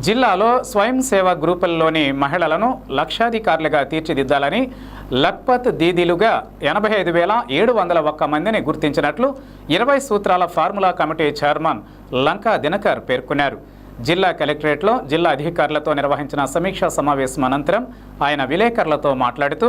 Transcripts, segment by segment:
జిల్లాలో స్వయం సేవా గ్రూపుల్లోని మహిళలను లక్షాధికారులుగా తీర్చిదిద్దాలని లక్పత్ దీదీలుగా ఎనభై ఐదు వేల ఏడు వందల ఒక్క మందిని గుర్తించినట్లు ఇరవై సూత్రాల formula committee chairman Lanka Dinakar పేర్కొన్నారు. జిల్లా కలెక్టరేట్లో జిల్లా అధికారులతో నిర్వహించిన సమీక్షా సమావేశం అనంతరం ఆయన విలేకరులతో మాట్లాడుతూ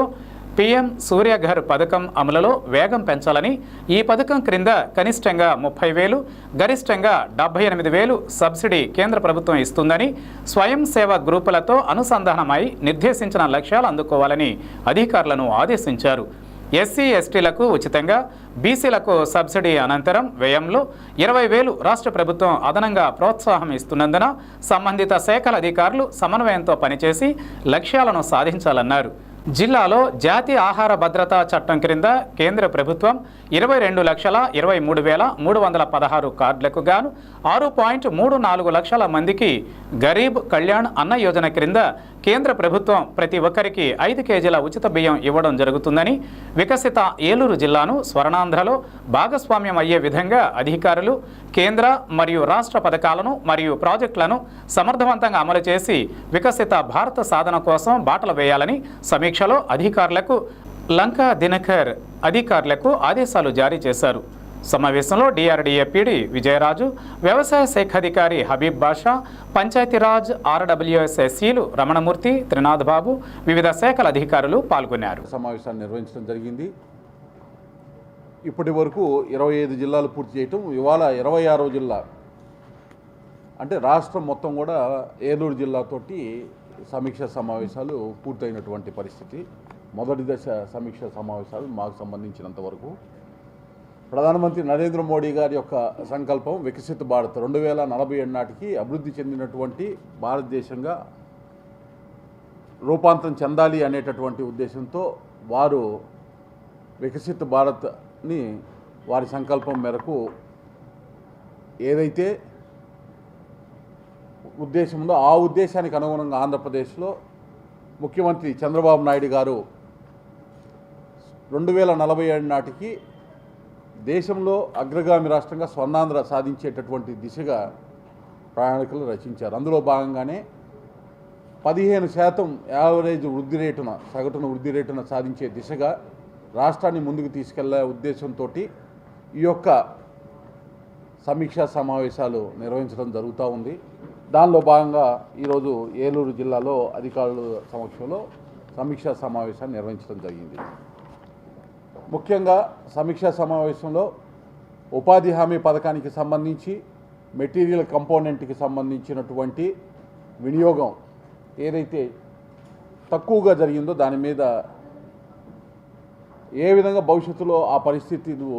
పీఎం సూర్యఘర్ పథకం అమలులో వేగం పెంచాలని ఈ పథకం క్రింద కనిష్టంగా ముప్పై వేలు గరిష్టంగా డెబ్బై ఎనిమిది వేలు సబ్సిడీ కేంద్ర ప్రభుత్వం ఇస్తుందని స్వయం సేవ గ్రూపులతో అనుసంధానమై నిర్దేశించిన లక్ష్యాలు అందుకోవాలని అధికారులను ఆదేశించారు. ఎస్సీ ఎస్టీలకు ఉచితంగా బీసీలకు సబ్సిడీ అనంతరం వ్యయంలో ఇరవై వేలు రాష్ట్ర ప్రభుత్వం అదనంగా ప్రోత్సాహం ఇస్తున్నందున సంబంధిత శాఖల అధికారులు సమన్వయంతో పనిచేసి లక్ష్యాలను సాధించాలన్నారు. జిల్లాలో జాతీయ ఆహార భద్రతా చట్టం క్రింద కేంద్ర ప్రభుత్వం ఇరవై రెండు లక్షల ఇరవై మూడు వేల మూడు వందల పదహారు కార్డులకు గాను ఆరు పాయింట్ మూడు నాలుగు లక్షల మందికి గరీబ్ కళ్యాణ్ అన్న యోజన క్రింద కేంద్ర ప్రభుత్వం ప్రతి ఒక్కరికి ఐదు కేజీల ఉచిత బియ్యం ఇవ్వడం జరుగుతుందని వికసిత ఏలూరు జిల్లాను స్వర్ణాంధ్రలో భాగస్వామ్యం అయ్యే విధంగా అధికారులు కేంద్ర మరియు రాష్ట్ర పథకాలను మరియు ప్రాజెక్టులను సమర్థవంతంగా అమలు చేసి వికసిత భారత సాధన కోసం బాటలు వేయాలని సమీక్ష సమీక్షలో అధికారులకు లంకా దినకర్ అధికారులకు ఆదేశాలు జారీ చేశారు. సమావేశంలో డిఆర్డీఏ పీడీ విజయరాజు వ్యవసాయ శాఖ అధికారి హబీబ్ బాషా పంచాయతీరాజ్ ఆర్డబ్ల్యూఎస్ఎస్సీలు రమణమూర్తి త్రినాథ్ బాబు వివిధ శాఖల అధికారులు పాల్గొన్నారు. సమావేశాన్ని నిర్వహించడం జరిగింది. ఇప్పటి వరకు ఇరవై ఐదు జిల్లాలు పూర్తి చేయటం ఇవాళ ఇరవై ఆరో జిల్లా. అంటే రాష్ట్రం మొత్తం కూడా ఏలూరు జిల్లాతోటి సమీక్ష సమావేశాలు పూర్తయినటువంటి పరిస్థితి. మొదటి దశ సమీక్ష సమావేశాలు మాకు సంబంధించినంత వరకు. ప్రధానమంత్రి నరేంద్ర మోడీ గారి యొక్క సంకల్పం వికసిత భారత్ రెండు వేల నలభై ఏడు నాటికి అభివృద్ధి చెందినటువంటి భారతదేశంగా రూపాంతరం చెందాలి అనేటటువంటి ఉద్దేశంతో వారు వికసిత భారత్ని వారి సంకల్పం మేరకు ఏదైతే ఉద్దేశం ఉందో ఆ ఉద్దేశానికి అనుగుణంగా ఆంధ్రప్రదేశ్లో ముఖ్యమంత్రి చంద్రబాబు నాయుడు గారు రెండు వేల నలభై ఏడు నాటికి దేశంలో అగ్రగామి రాష్ట్రంగా స్వర్ణాంధ్ర సాధించేటటువంటి దిశగా ప్రణాళికలు రచించారు. అందులో భాగంగానే పదిహేను శాతం యావరేజ్ వృద్ధి రేటున సగటున వృద్ధి రేటున సాధించే దిశగా రాష్ట్రాన్ని ముందుకు తీసుకెళ్ళే ఉద్దేశంతో ఈ యొక్క సమీక్షా సమావేశాలు నిర్వహించడం జరుగుతూ ఉంది. దానిలో భాగంగా ఈరోజు ఏలూరు జిల్లాలో అధికారుల సమక్షంలో సమీక్షా సమావేశాన్ని నిర్వహించడం జరిగింది. ముఖ్యంగా సమీక్షా సమావేశంలో ఉపాధి హామీ పథకానికి సంబంధించి మెటీరియల్ కంపోనెంట్కి సంబంధించినటువంటి వినియోగం ఏదైతే తక్కువగా జరిగిందో దాని మీద ఏ విధంగా భవిష్యత్తులో ఆ పరిస్థితులు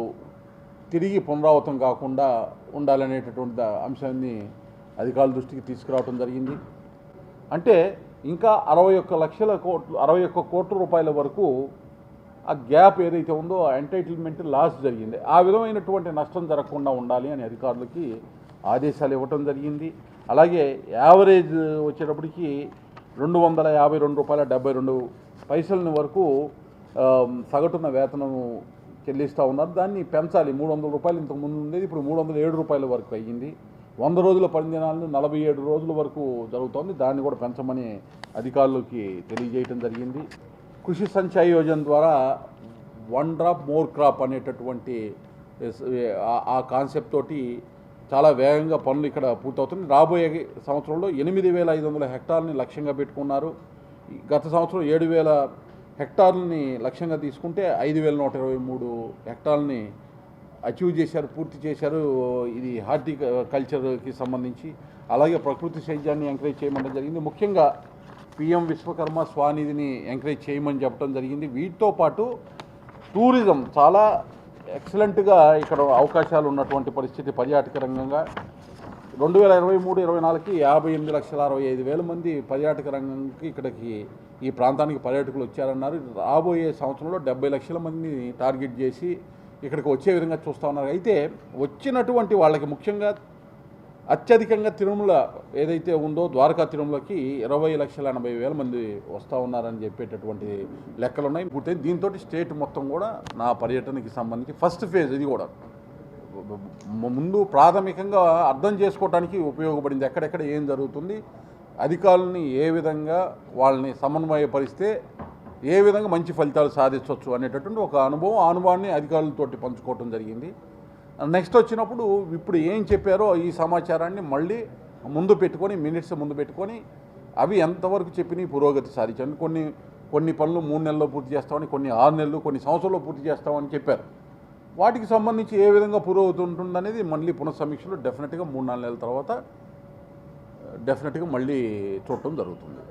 తిరిగి పునరావృతం కాకుండా ఉండాలనేటటువంటి అంశాన్ని అధికారుల దృష్టికి తీసుకురావడం జరిగింది. అంటే ఇంకా అరవై ఒక్క లక్షల కోట్లు అరవై ఒక్క కోట్ల రూపాయల వరకు ఆ గ్యాప్ ఏదైతే ఉందో ఆ ఎంటైటిల్మెంట్ లాస్ జరిగింది. ఆ విధమైనటువంటి నష్టం జరగకుండా ఉండాలి అని అధికారులకి ఆదేశాలు ఇవ్వటం జరిగింది. అలాగే యావరేజ్ వచ్చేటప్పటికి రెండు వందల యాభై రెండు రూపాయల డెబ్బై రెండు పైసలని వరకు సగటున వేతనము చెల్లిస్తూ ఉన్నారు. దాన్ని పెంచాలి. మూడు వందల రూపాయలు ఇంతకు ముందు ఉండేది ఇప్పుడు మూడు వందల ఏడు రూపాయల వరకు అయ్యింది. వంద రోజుల పనిదినాలను నలభై ఏడు రోజుల వరకు జరుగుతోంది. దాన్ని కూడా పెంచమని అధికారులకి తెలియజేయటం జరిగింది. కృషి సంచయ్ యోజన ద్వారా వన్ డ్రాప్ మోర్ క్రాప్ అనేటటువంటి ఆ- కాన్సెప్ట్ తోటి చాలా వేగంగా పనులు ఇక్కడ పూర్తవుతుంది రాబోయే సంవత్సరంలో ఎనిమిది వేల ఐదు వందల హెక్టార్ని లక్ష్యంగా పెట్టుకున్నారు. గత సంవత్సరం ఏడు వేల హెక్టార్లని లక్ష్యంగా తీసుకుంటే ఐదు వేల నూట ఇరవై మూడు హెక్టార్లని అచీవ్ చేశారు పూర్తి చేశారు ఇది హార్టికల్చర్కి uh, సంబంధించి. అలాగే ప్రకృతి సేద్యాన్ని ఎంకరేజ్ చేయమని జరిగింది. ముఖ్యంగా పిఎం విశ్వకర్మ స్వానిధిని ఎంకరేజ్ చేయమని చెప్పడం జరిగింది. వీటితో పాటు టూరిజం చాలా ఎక్సలెంట్గా ఇక్కడ అవకాశాలు ఉన్నటువంటి పరిస్థితి పర్యాటక రంగంగా. రెండు వేల ఇరవై మూడు ఇరవై నాలుగుకి యాభై ఎనిమిది లక్షల అరవై ఐదు వేల మంది పర్యాటక రంగంకి ఇక్కడికి ఈ ప్రాంతానికి పర్యాటకులు వచ్చారన్నారు. రాబోయే సంవత్సరంలో డెబ్బై లక్షల మందిని టార్గెట్ చేసి ఇక్కడికి వచ్చే విధంగా చూస్తూ ఉన్నారు. అయితే వచ్చినటువంటి వాళ్ళకి ముఖ్యంగా అత్యధికంగా తిరుమల ఏదైతే ఉందో ద్వారకా తిరుమలకి ఇరవై లక్షల ఎనభై వేల మంది వస్తూ ఉన్నారని చెప్పేటటువంటి లెక్కలు ఉన్నాయి పూర్తయి దీంతో స్టేట్ మొత్తం కూడా నా పర్యటనకి సంబంధించి ఫస్ట్ ఫేజ్ ఇది కూడా. ముందు ప్రాథమికంగా అర్థం చేసుకోవడానికి ఉపయోగపడింది. ఎక్కడెక్కడ ఏం జరుగుతుంది అధికారులని ఏ విధంగా వాళ్ళని సమన్వయపరిస్తే ఏ విధంగా మంచి ఫలితాలు సాధించవచ్చు అనేటటువంటి ఒక అనుభవం ఆ అనుభవాన్ని అధికారులతోటి పంచుకోవటం జరిగింది. నెక్స్ట్ వచ్చినప్పుడు ఇప్పుడు ఏం చెప్పారో ఈ సమాచారాన్ని మళ్ళీ ముందు పెట్టుకొని మినిట్స్ ముందు పెట్టుకొని అవి ఎంతవరకు చెప్పిన పురోగతి సాధించండి. కొన్ని కొన్ని పనులు మూడు నెలల్లో పూర్తి చేస్తామని కొన్ని ఆరు నెలలు కొన్ని సంవత్సరాల్లో పూర్తి చేస్తామని చెప్పారు. వాటికి సంబంధించి ఏ విధంగా పురోగతి ఉంటుందనేది మళ్ళీ పునఃసమీక్షలో డెఫినెట్గా మూడు నాలుగు నెలల తర్వాత డెఫినెట్గా మళ్ళీ చూడటం జరుగుతుంది.